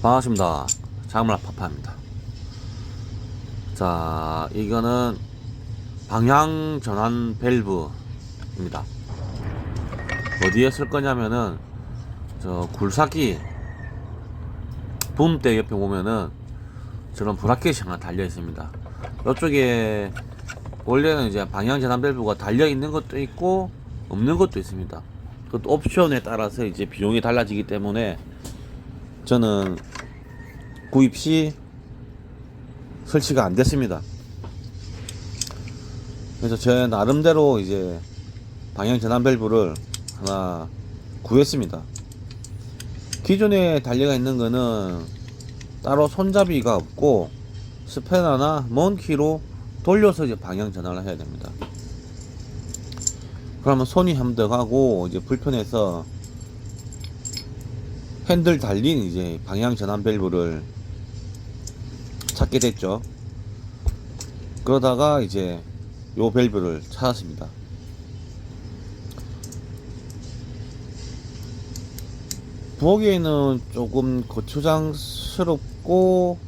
반갑습니다. 장물아 파파입니다. 자, 이거는 방향 전환 밸브입니다. 어디에 쓸 거냐면은 저 굴삭기 붐대 옆에 보면은 저런 브라켓이 하나 달려 있습니다. 이쪽에 원래는 이제 방향 전환 밸브가 달려 있는 것도 있고 없는 것도 있습니다. 그것도 옵션에 따라서 이제 비용이 달라지기 때문에 저는 구입 시 설치가 안 됐습니다. 그래서 제 나름대로 이제 방향 전환 밸브를 하나 구했습니다. 기존에 달려가 있는 거는 따로 손잡이가 없고 스패너나 먼 키로 돌려서 이제 방향 전환을 해야 됩니다. 그러면 손이 함덕하고 이제 불편해서 핸들 달린 이제 방향 전환 밸브를 찾게 됐죠. 그러다가 이제 요 밸브를 찾았습니다. 보기에는 조금 거추장스럽고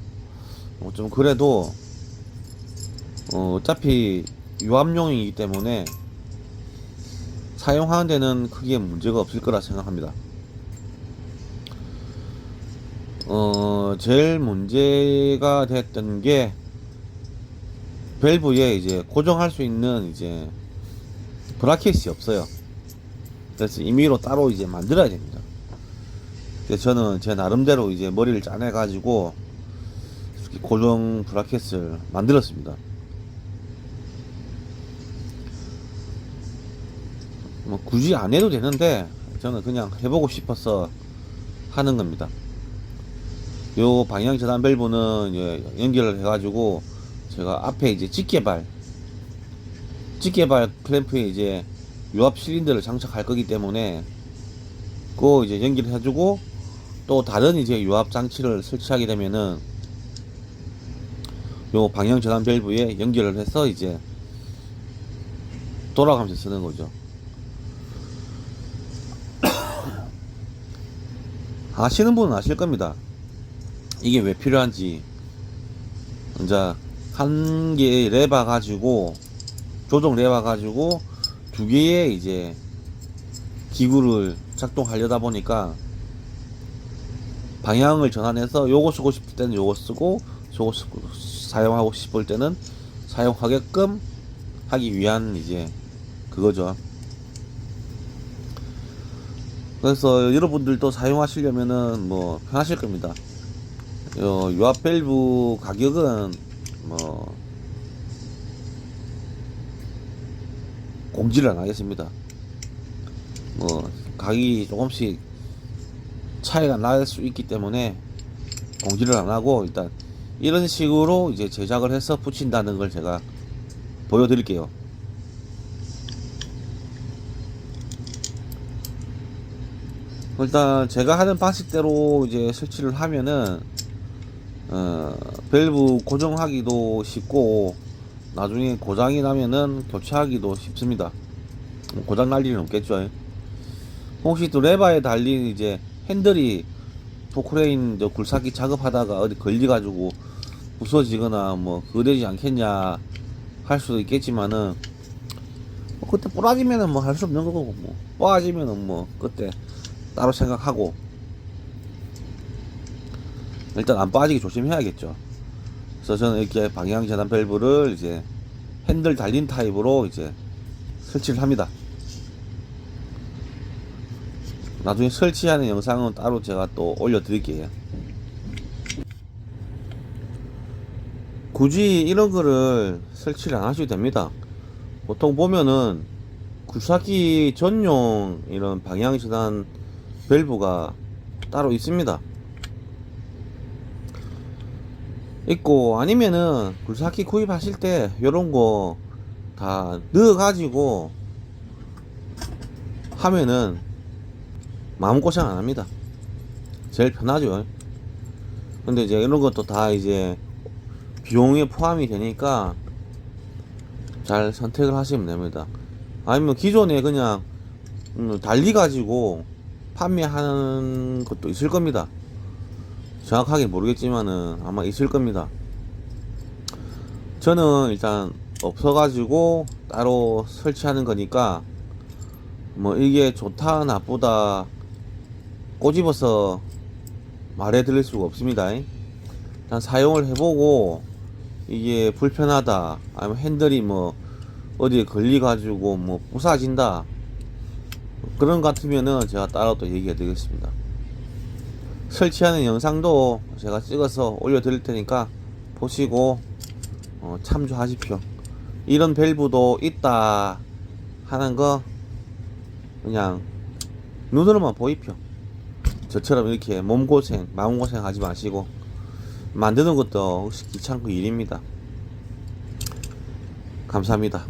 어, 좀 그래도 어, 어차피 유압용이기 때문에 사용하는 데는 크게 문제가 없을 거라 생각합니다. 어, 제일 문제가 됐던 게 밸브에 이제 고정할 수 있는 이제 브라켓이 없어요. 그래서 임의로 따로 이제 만들어야 됩니다. 저는 제 나름대로 이제 머리를 짜내 가지고 고정 브라켓을 만들었습니다. 뭐 굳이 안 해도 되는데 저는 그냥 해보고 싶어서 하는 겁니다. 요 방향 전환 밸브는 연결을 해가지고 제가 앞에 이제 집게발 집게발 클램프에 이제 유압 실린더를 장착할 거기 때문에 그거 이제 연결해주고 또 다른 이제 유압 장치를 설치하게 되면은 요 방향 전환 밸브에 연결을 해서 이제 돌아가면서 쓰는 거죠. 아시는 분은 아실 겁니다. 이게 왜 필요한지 이제 한 개의 레바 가지고 조종 레바 가지고 두 개의 이제 기구를 작동하려다 보니까 방향을 전환해서 요거 쓰고 싶을 때는 요거 쓰고 저거 쓰고 사용하고 싶을 때는 사용하게끔 하기 위한 이제 그거죠. 그래서 여러분들도 사용하시려면은 뭐 편하실 겁니다. 요 유압 밸브 가격은 뭐 공지를 안 하겠습니다. 뭐 가격이 조금씩 차이가 날 수 있기 때문에 공지를 안 하고 일단 이런 식으로 이제 제작을 해서 붙인다는 걸 제가 보여드릴게요. 일단 제가 하는 방식대로 이제 설치를 하면은 어, 밸브 고정하기도 쉽고 나중에 고장이 나면은 교체하기도 쉽습니다. 뭐 고장 날 일은 없겠죠. 혹시 또 레바에 달린 이제 핸들이 포크레인 저 굴삭기 작업하다가 어디 걸려가지고 부서지거나 뭐 그거 되지 않겠냐 할 수도 있겠지만은 뭐 그때 부러지면은 뭐 할 수 없는 거고 뭐 빠지면은 뭐 그때 따로 생각하고 일단 안 빠지게 조심해야겠죠. 그래서 저는 이렇게 방향 전환 밸브를 이제 핸들 달린 타입으로 이제 설치를 합니다. 나중에 설치하는 영상은 따로 제가 또 올려드릴게요. 굳이 이런 거를 설치를 안 하셔도 됩니다. 보통 보면은 굴삭기 전용 이런 방향 전환 밸브가 따로 있습니다. 있고 아니면은 굴삭기 구입하실 때 요런 거 다 넣어 가지고 하면은 마음고생 안 합니다. 제일 편하죠. 근데 이제 이런 것도 다 이제 비용에 포함이 되니까 잘 선택을 하시면 됩니다. 아니면 기존에 그냥 음, 달리 가지고 판매하는 것도 있을 겁니다. 정확하게 모르겠지만은 아마 있을 겁니다. 저는 일단 없어가지고 따로 설치하는 거니까 뭐 이게 좋다 나쁘다 꼬집어서 말해 드릴 수가 없습니다. 일단 사용을 해보고 이게 불편하다 아니면 핸들이 뭐 어디에 걸려가지고 뭐 부사진다 그런 것 같으면은 제가 따로 또 얘기해 드리겠습니다. 설치하는 영상도 제가 찍어서 올려드릴 테니까 보시고 어, 참조하십시오. 이런 밸브도 있다 하는 거 그냥 눈으로만 보이표. 저처럼 이렇게 몸고생, 마음고생 하지 마시고 만드는 것도 혹시 귀찮고 일입니다. 감사합니다.